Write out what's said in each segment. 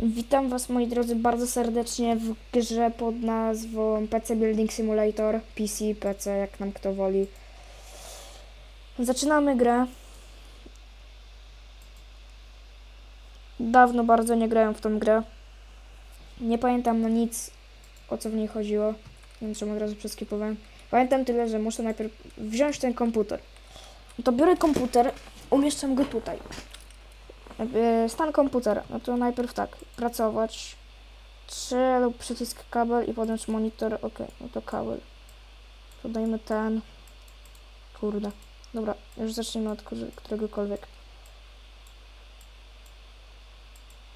Witam Was moi drodzy bardzo serdecznie w grze pod nazwą PC Building Simulator PC, PC jak nam kto woli. Zaczynamy grę. Dawno bardzo nie grałem w tą grę. Nie pamiętam na nic o co w niej chodziło, więc czemu od razu przeskipowałem. Pamiętam tyle, że muszę najpierw wziąć ten komputer. To biorę komputer, umieszczam go tutaj. Stan komputera. No to najpierw tak, pracować. 3 lub przycisk kabel i podłącz monitor. Ok, no to kabel. Podajmy ten. Kurde. Dobra, już zacznijmy od któregokolwiek.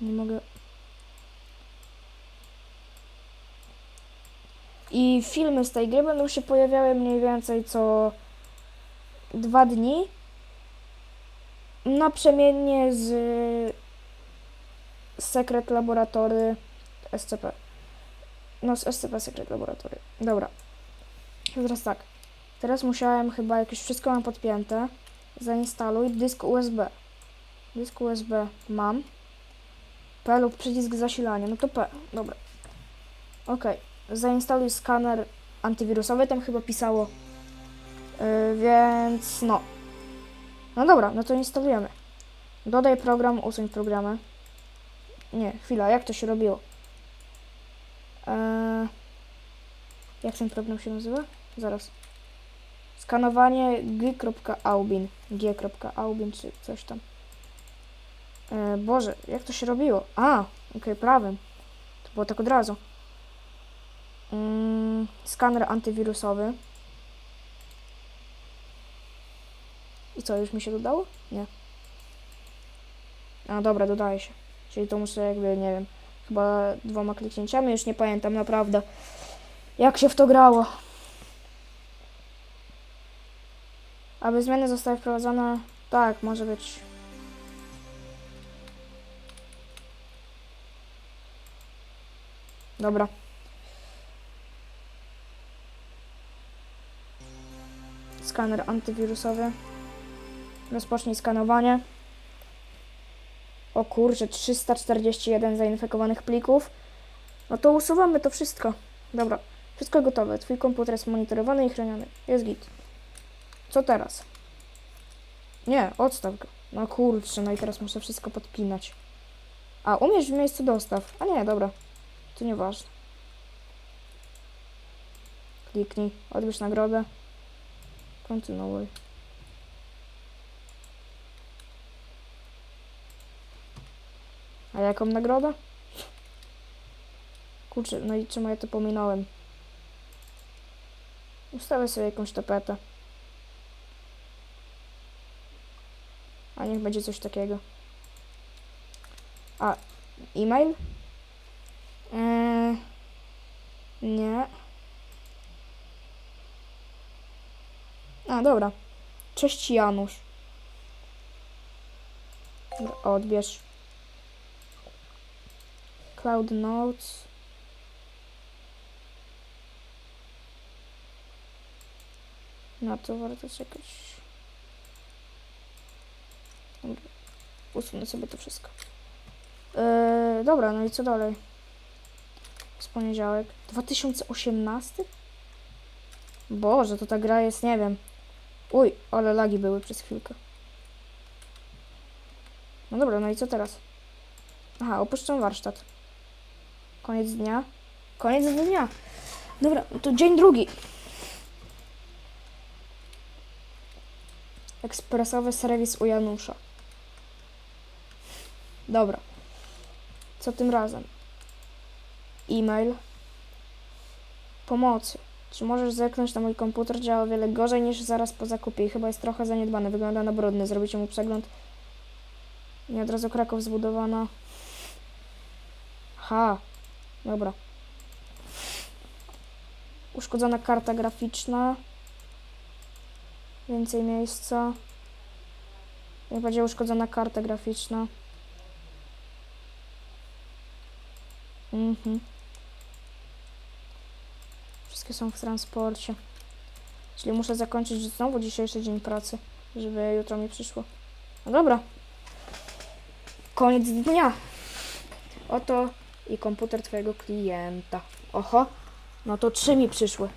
Nie mogę. I filmy z tej gry będą się pojawiały mniej więcej co dwa dni naprzemiennie z Secret Laboratory SCP. No z SCP Secret Laboratory. Dobra. Teraz tak. Teraz musiałem chyba, jak już wszystko mam podpięte, zainstaluj dysk USB. Dysk USB mam. P lub przycisk zasilania. No to P. Dobra. Ok. Zainstaluj skaner antywirusowy. Tam chyba pisało. Yy, więc no. No dobra, no to instalujemy. Dodaj program, usuń programy. Nie, chwila, jak to się robiło? Eee, jak ten program się nazywa? Zaraz. Skanowanie g.aubin. g.aubin czy coś tam. Eee, Boże, jak to się robiło? A, okej, prawym. To było tak od razu. Mm, skaner antywirusowy. I co, już mi się dodało? Nie. A dobra, dodaje się. Czyli to muszę jakby, nie wiem, chyba dwoma kliknięciami, już nie pamiętam naprawdę, jak się w to grało. Aby zmiany zostały wprowadzone, tak, może być. Dobra. Skaner antywirusowy. Rozpocznij skanowanie. O kurczę, 341 zainfekowanych plików. No to usuwamy to wszystko. Dobra, wszystko gotowe. Twój komputer jest monitorowany i chroniony. Jest git. Co teraz? Nie, odstaw go. No kurczę, no i teraz muszę wszystko podpinać. A, umiesz w miejscu dostaw. A nie, dobra. To nieważne. Kliknij, odbierz nagrodę. Kontynuuj. Jaką nagrodę? Kurczę, no i czemu ja to pominąłem? Ustawię sobie jakąś tapetę. A niech będzie coś takiego. A, e-mail? Eee, nie. A, dobra. Cześć Janusz. Odbierz. Cloud Notes. Na to warto czekać. Dobra. Usunę sobie to wszystko. Yy, dobra, no i co dalej? Z poniedziałek. 2018? Boże, to ta gra jest, nie wiem. Uj, ale lagi były przez chwilkę. No dobra, no i co teraz? Aha, opuszczam warsztat. Koniec dnia. Koniec dnia. Dobra, to dzień drugi. Ekspresowy serwis u Janusza. Dobra. Co tym razem? E-mail. Pomocy. Czy możesz zerknąć na mój komputer? Działa o wiele gorzej niż zaraz po zakupie chyba jest trochę zaniedbany. Wygląda na brudny. Zrobicie mu przegląd. Nie od razu Kraków zbudowana. Ha. Dobra. Uszkodzona karta graficzna. Więcej miejsca. Jak będzie uszkodzona karta graficzna. Mhm. Wszystkie są w transporcie. Czyli muszę zakończyć znowu dzisiejszy dzień pracy, żeby jutro mi przyszło. No dobra. Koniec dnia. Oto i komputer twojego klienta. Oho, no to trzy mi przyszły.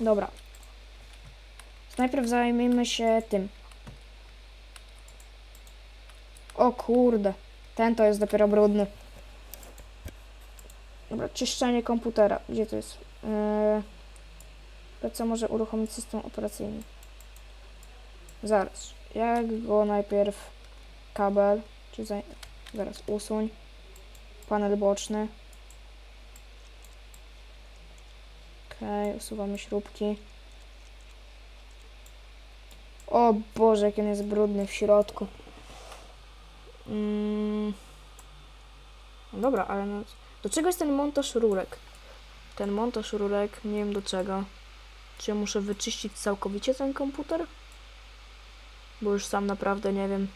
Dobra. Najpierw zajmijmy się tym. O kurde, ten to jest dopiero brudny. Dobra, czyszczenie komputera. Gdzie to jest? Eee, może uruchomić system operacyjny? Zaraz. Jak go najpierw kabel, czy za, zaraz usuń. Panel boczny. Okej, usuwamy śrubki. O Boże, jak on jest brudny w środku. Mm. No dobra, ale no, do czego jest ten montaż rurek? Ten montaż rurek, nie wiem do czego. Czy ja muszę wyczyścić całkowicie ten komputer? Bo już sam naprawdę nie wiem.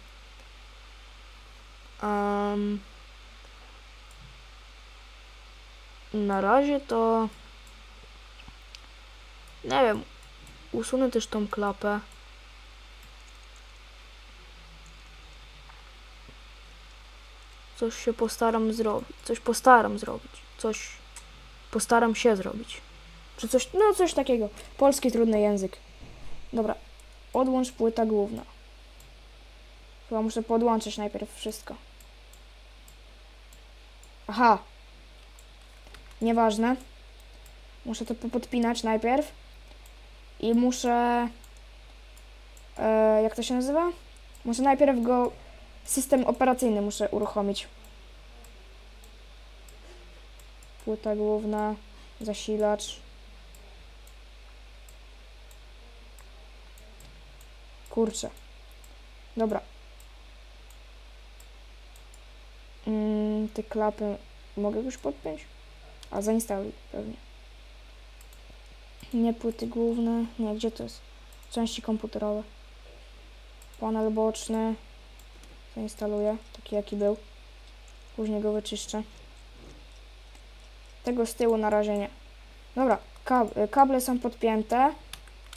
Em, na razie to... Nie wiem. Usunę też tą klapę. Coś się postaram zrobić. Coś postaram zrobić. Coś postaram się zrobić. Czy coś, no coś takiego. Polski trudny język. Dobra. Odłącz płyta główna. Chyba muszę podłączyć najpierw wszystko. Aha. Nieważne. Muszę to podpinać najpierw. I muszę... E, jak to się nazywa? Muszę najpierw go... System operacyjny muszę uruchomić. Płyta główna, zasilacz. Kurczę. Dobra. Mm, te klapy mogę już podpiąć? A zainstaluj pewnie. Nie płyty główne. Nie, gdzie to jest? Części komputerowe. Panel boczny. Zainstaluję, taki jaki był. Później go wyczyszczę. Tego z tyłu na razie nie. Dobra, kab kable są podpięte.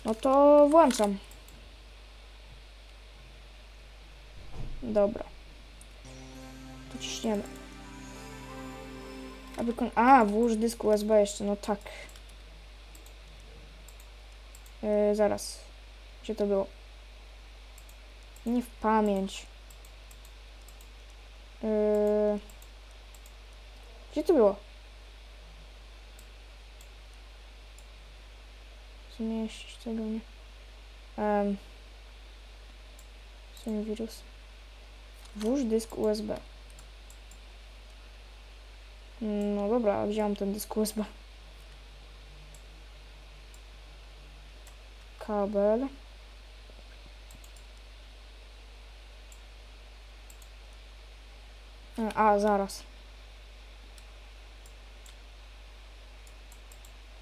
No to włączam. Dobra. Tu ciśniemy. Aby kon- A, włóż dysk USB jeszcze, no tak. Yy, zaraz. Gdzie to było? Nie w pamięć. Yy... Gdzie to było? Zmieścić tego nie. Um. Są wirus. Włóż dysk USB. No dobra, wziąłem ten dysk USB. Kabel. A, zaraz.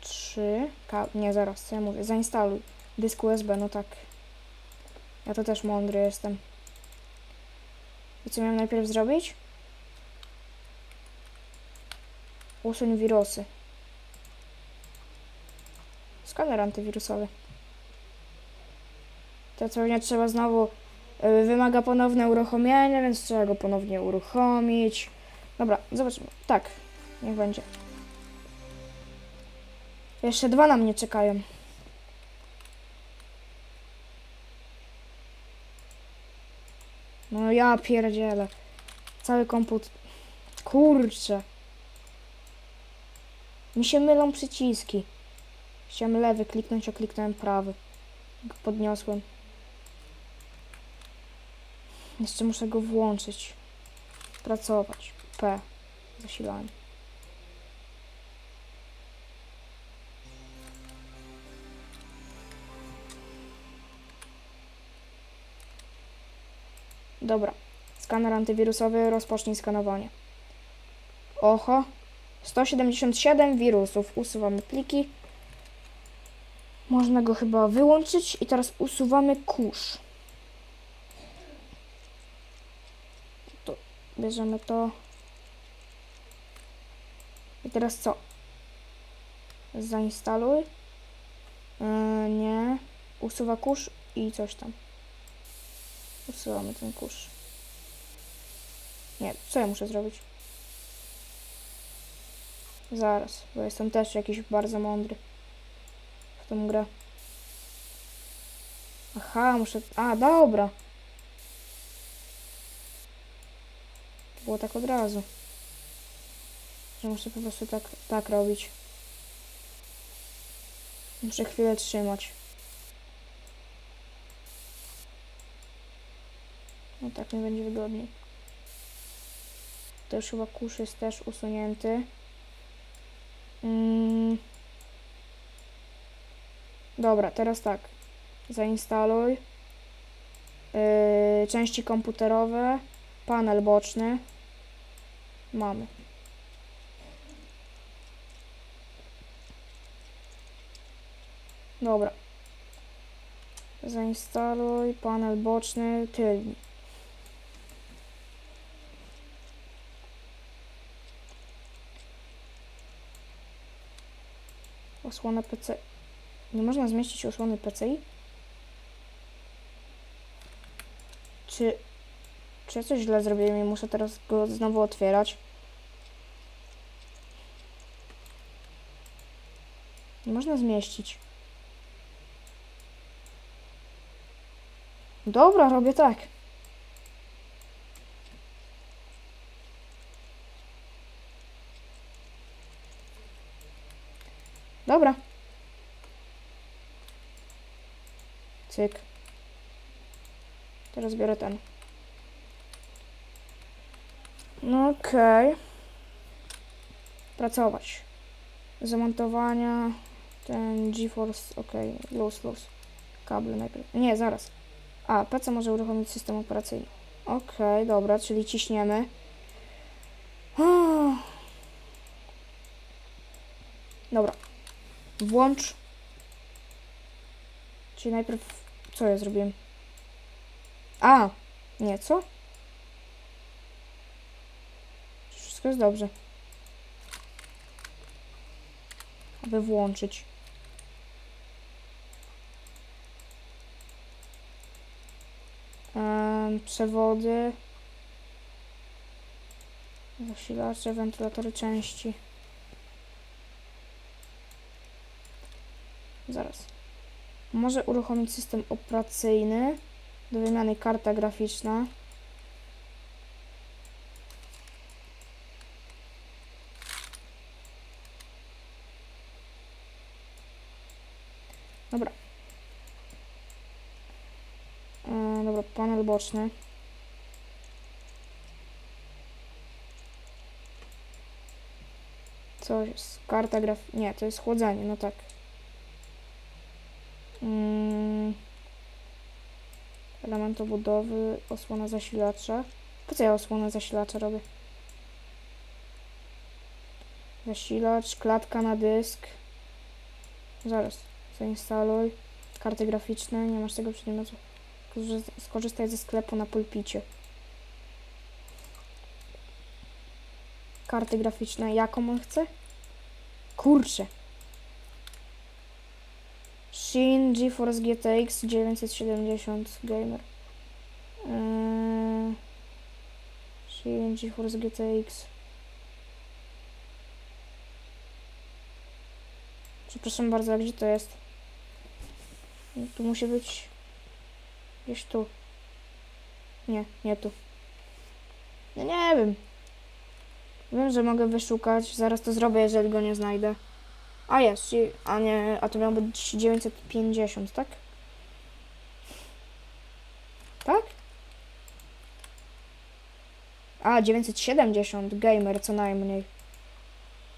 Trzy. Ka nie, zaraz, co ja mówię? Zainstaluj. Dysk USB, no tak. Ja to też mądry jestem. I co miałem najpierw zrobić? Usuń wirusy. Skaner antywirusowy. To co nie trzeba znowu y, wymaga ponowne uruchomienie, więc trzeba go ponownie uruchomić. Dobra, zobaczymy. Tak, niech będzie. Jeszcze dwa na mnie czekają. No ja pierdzielę. Cały komput... Kurczę. Mi się mylą przyciski. Chciałem lewy kliknąć, a kliknąłem prawy. Podniosłem. Jeszcze muszę go włączyć. Pracować. P. Zasilanie. Dobra. Skaner antywirusowy, rozpocznij skanowanie. Oho. 177 wirusów. Usuwamy pliki. Można go chyba wyłączyć. I teraz usuwamy kurz. To bierzemy to. I teraz co? Zainstaluj. Yy, nie. Usuwa kurz i coś tam. Usuwamy ten kurz. Nie, co ja muszę zrobić? Zaraz, bo jestem też jakiś bardzo mądry w tą grę. Aha, muszę... A, dobra. Było tak od razu. Że muszę po prostu tak, tak robić. Muszę chwilę trzymać. No tak mi będzie wygodniej. To już chyba kurz jest też usunięty. Mm. Dobra, teraz tak. Zainstaluj. Yy, części komputerowe. Panel boczny. Mamy. Dobra. Zainstaluj panel boczny tylny. Osłona PC. Nie można zmieścić osłony PCI? Czy... Czy ja coś źle zrobiłem i muszę teraz go znowu otwierać? Nie można zmieścić. Dobra, robię tak. Dobra. Cyk. Teraz biorę ten. No okej. Pracować. Zamontowania. Ten GeForce, okej, luz, luz. Kable najpierw. Nie, zaraz. A, PC może uruchomić system operacyjny. Okej, dobra, czyli ciśniemy. Ah. Dobra. Włącz. Czyli najpierw... Co ja zrobiłem? A! Nie, co? Wszystko jest dobrze. Aby włączyć. Em, przewody. Zasilacze, wentylatory części. Zaraz. Może uruchomić system operacyjny do wymiany karta graficzna. Dobra. E, dobra, panel boczny. Co jest? Karta graf... Nie, to jest chłodzenie, no tak. Mm. Element obudowy, osłona zasilacza. Po co ja osłonę zasilacza robię? Zasilacz, klatka na dysk. Zaraz, zainstaluj. Karty graficzne, nie masz tego przedmiotu. Skorzyst- Skorzystaj ze sklepu na pulpicie. Karty graficzne, jaką on chce? Kurczę. Shin GeForce GTX 970 Gamer. Eee, GeForce GTX. Przepraszam bardzo, gdzie to jest? Tu musi być gdzieś tu. Nie, nie tu. No nie wiem. Wiem, że mogę wyszukać. Zaraz to zrobię, jeżeli go nie znajdę. A jest, a nie, a to miało być 950, tak? Tak? A, 970, gamer co najmniej.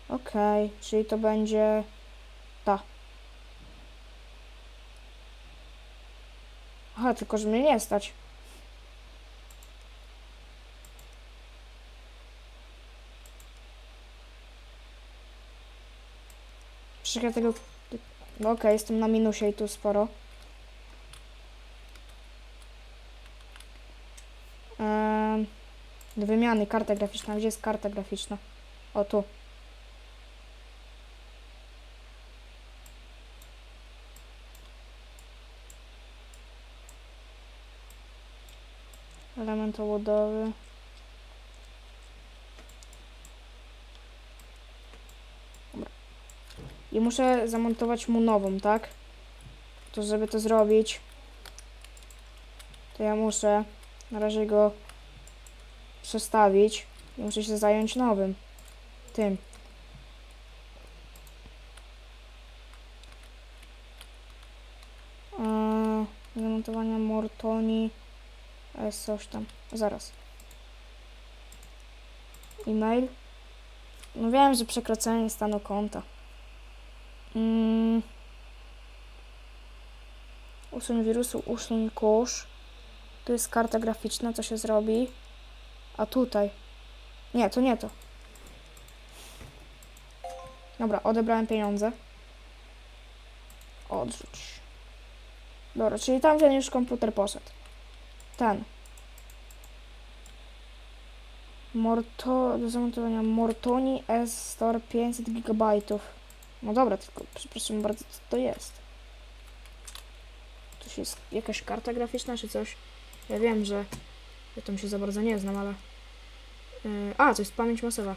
Okej, czyli to będzie ta. Aha, tylko że mnie nie stać. Ja tego... No okej, jestem na minusie i tu sporo. Ehm, do wymiany karta graficzna. Gdzie jest karta graficzna? O, tu. Element obudowy. I muszę zamontować mu nową, tak? To żeby to zrobić, to ja muszę na razie go przestawić i muszę się zająć nowym. Tym. Zamontowania Mortoni. S coś tam. Zaraz. E-mail. No wiem, że przekroczenie stanu konta. Mm. Usuń wirusu, usuń kurz. Tu jest karta graficzna, co się zrobi. A tutaj. Nie, to nie to. Dobra, odebrałem pieniądze. Odrzuć. Dobra, czyli tamten już komputer poszedł. Ten. Morto, do zamontowania Mortoni S Store 500 GB. No dobra, tylko przepraszam bardzo, co to jest? To jest jakaś karta graficzna czy coś? Ja wiem, że ja tam się za bardzo nie znam, ale... Yy, a, to jest pamięć masowa.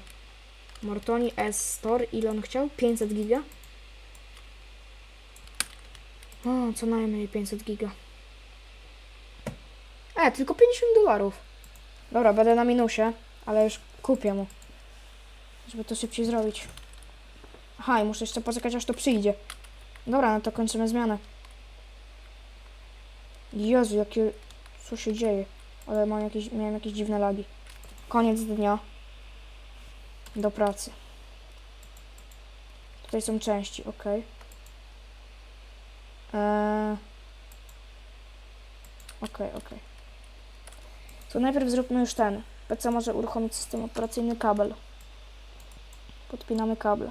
Mortoni S Store, ile on chciał? 500 giga? O, co najmniej 500 giga. E, tylko 50 dolarów. Dobra, będę na minusie, ale już kupię mu. Żeby to szybciej zrobić. Aha, i muszę jeszcze poczekać, aż to przyjdzie. Dobra, no to kończymy zmianę. Jezu, jakie... Co się dzieje? Ale mam jakieś, miałem jakieś dziwne lagi. Koniec dnia. Do pracy. Tutaj są części, ok. Eee... Okej, okej. To najpierw zróbmy już ten. PC może uruchomić system operacyjny kabel. Podpinamy kable.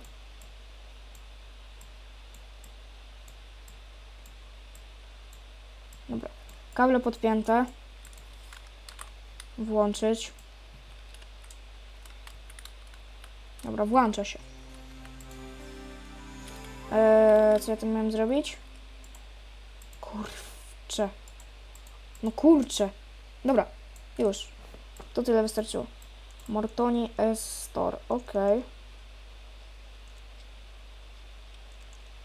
Dobra. Kable podpięte. Włączyć. Dobra, włącza się. Eee, co ja tam miałem zrobić? Kurczę. No kurczę. Dobra, już. To tyle wystarczyło. Mortoni S Store, ok.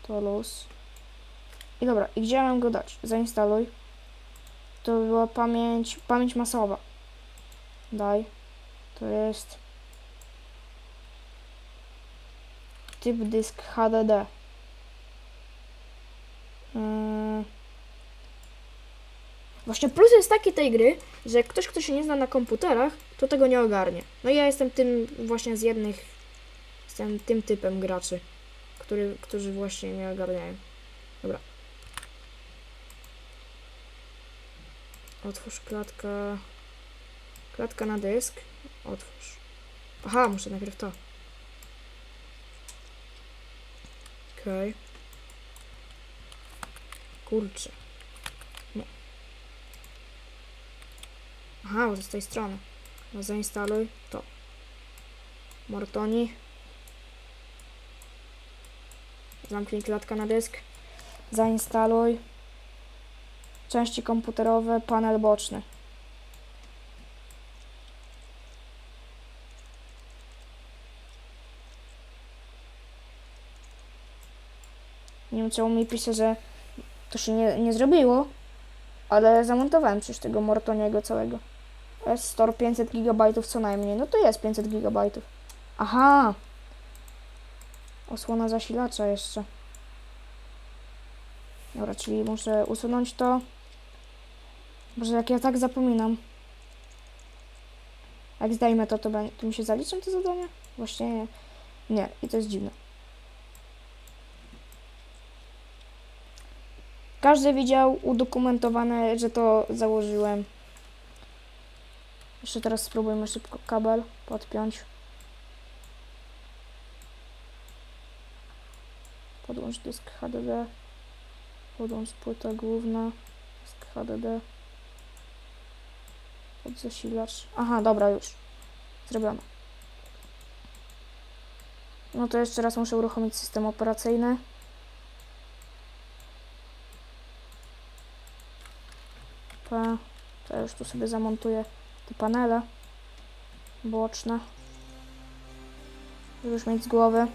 To luz. I dobra, i gdzie mam go dać? Zainstaluj. To była pamięć, pamięć masowa. Daj. To jest typ dysk HDD. Yy. Właśnie plus jest taki tej gry, że ktoś, kto się nie zna na komputerach, to tego nie ogarnie. No ja jestem tym właśnie z jednych, jestem tym typem graczy, który, którzy właśnie nie ogarniają. Dobra. Otwórz klatka, klatka na dysk, otwórz. Aha, muszę najpierw to. Okej. Okay. Kurczę. Aha, bo to z tej strony. No zainstaluj to. Mortoni. Zamknij klatka na dysk. Zainstaluj. Części komputerowe, panel boczny. Nie wiem, czemu mi pisze, że to się nie, nie zrobiło, ale zamontowałem przecież tego Mortoniego całego. S-Store 500 GB co najmniej. No to jest 500 GB. Aha! Osłona zasilacza jeszcze. Dobra, czyli muszę usunąć to. Może jak ja tak zapominam. Jak zdejmę to, to, to mi się zaliczą te zadania? Właśnie nie. Nie, i to jest dziwne. Każdy widział udokumentowane, że to założyłem. Jeszcze teraz spróbujmy szybko kabel podpiąć. Podłącz dysk HDD. Podłącz płytę główna. Dysk HDD. Pod zasilacz. Aha, dobra, już. Zrobione. No to jeszcze raz muszę uruchomić system operacyjny. P. To już tu sobie zamontuję te panele boczne. Żeby już mieć z głowy.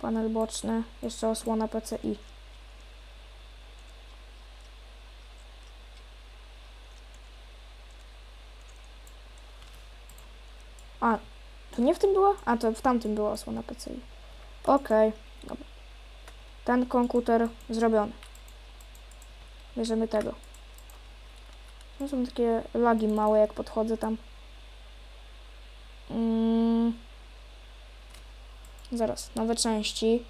Panel boczny, jeszcze osłona PCI. A, to nie w tym była? A, to w tamtym była osłona PCI. Okej, dobra. Ten komputer zrobiony. Bierzemy tego. No są takie lagi małe, jak podchodzę tam. Mm. Zaraz, nowe części.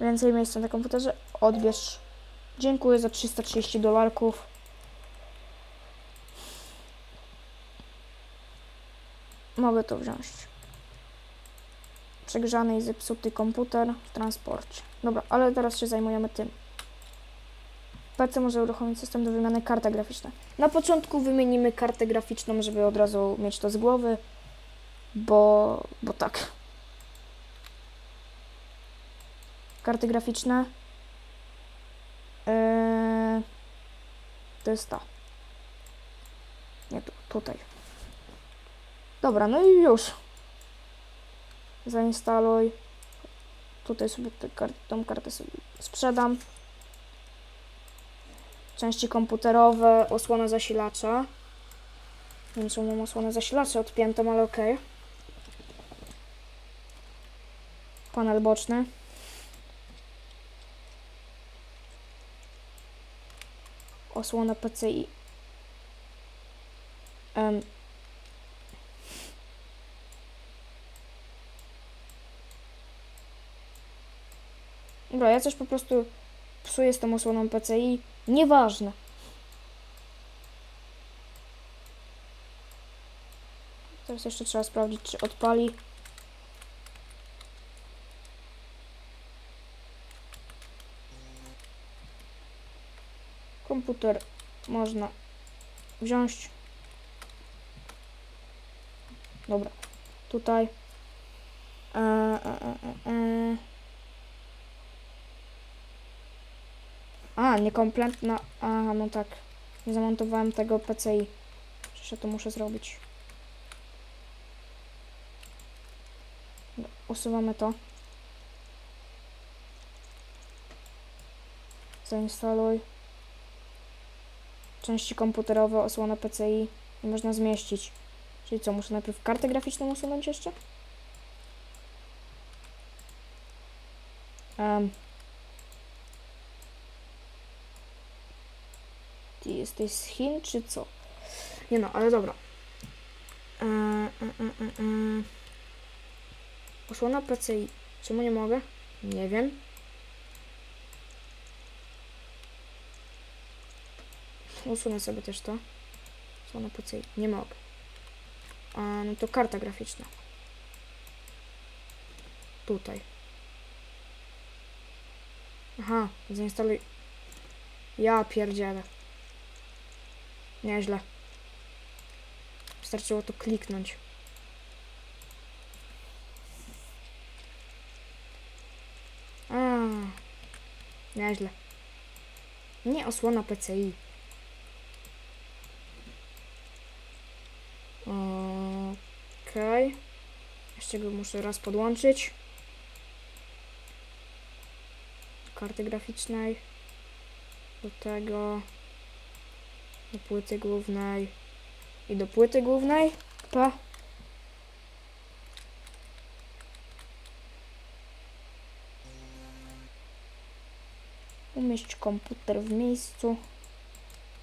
Więcej miejsca na komputerze. Odbierz. Dziękuję za 330 dolarków. Mogę to wziąć. Przegrzany i zepsuty komputer w transporcie. Dobra, ale teraz się zajmujemy tym. PC może uruchomić system do wymiany karty graficzne. Na początku wymienimy kartę graficzną, żeby od razu mieć to z głowy, bo, bo tak. Karty graficzne. Eee, to jest ta. Nie tu, tutaj. Dobra, no i już. Zainstaluj. Tutaj sobie tę kar tą kartę sobie sprzedam. Części komputerowe, osłona zasilacza. Nie wiem, czemu mam osłonę zasilacza odpiętą, ale okej. Panel boczny. Osłona PCI. Em, Dobra, ja coś po prostu psuję z tą osłoną PCI. Nieważne. Teraz jeszcze trzeba sprawdzić, czy odpali. Komputer można wziąć. Dobra, tutaj. E, e, e, e, A, niekompletna. Aha, no tak. Nie zamontowałem tego PCI. Ja to muszę zrobić. Usuwamy to. Zainstaluj. Części komputerowe, osłona PCI. I można zmieścić. Czyli co, muszę najpierw kartę graficzną usunąć jeszcze? Um. Ty jesteś z Chin, czy co? Nie no, ale dobra. Eee, e, e, e, e. Osłona PCI. Czemu nie mogę? Nie wiem. Usunę sobie też to. Osłona PCI. Nie mogę. A, no to karta graficzna. Tutaj. Aha, zainstaluj. Ja pierdzielę. Nieźle. Wystarczyło to kliknąć. A, nieźle. Nie osłona PCI. Okej. Jeszcze go muszę raz podłączyć. Karty graficznej. Do tego do płyty głównej i do płyty głównej. Pa. Umieść komputer w miejscu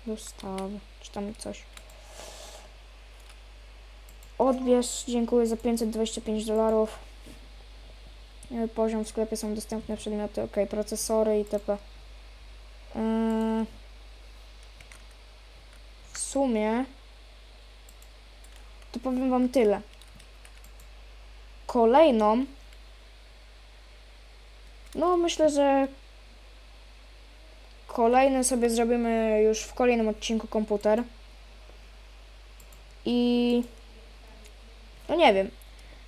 dostawy, czy tam coś. Odbierz, dziękuję za 525 dolarów. E, Poziom w sklepie są dostępne przedmioty, ok, procesory itp. Yy w sumie to powiem Wam tyle. Kolejną, no myślę, że kolejny sobie zrobimy już w kolejnym odcinku komputer. I no nie wiem.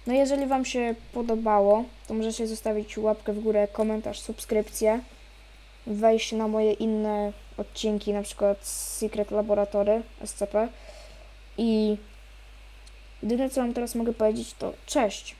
No jeżeli Wam się podobało, to możecie zostawić łapkę w górę, komentarz, subskrypcję, wejść na moje inne odcinki, na przykład Secret Laboratory SCP i jedyne co wam teraz mogę powiedzieć to cześć.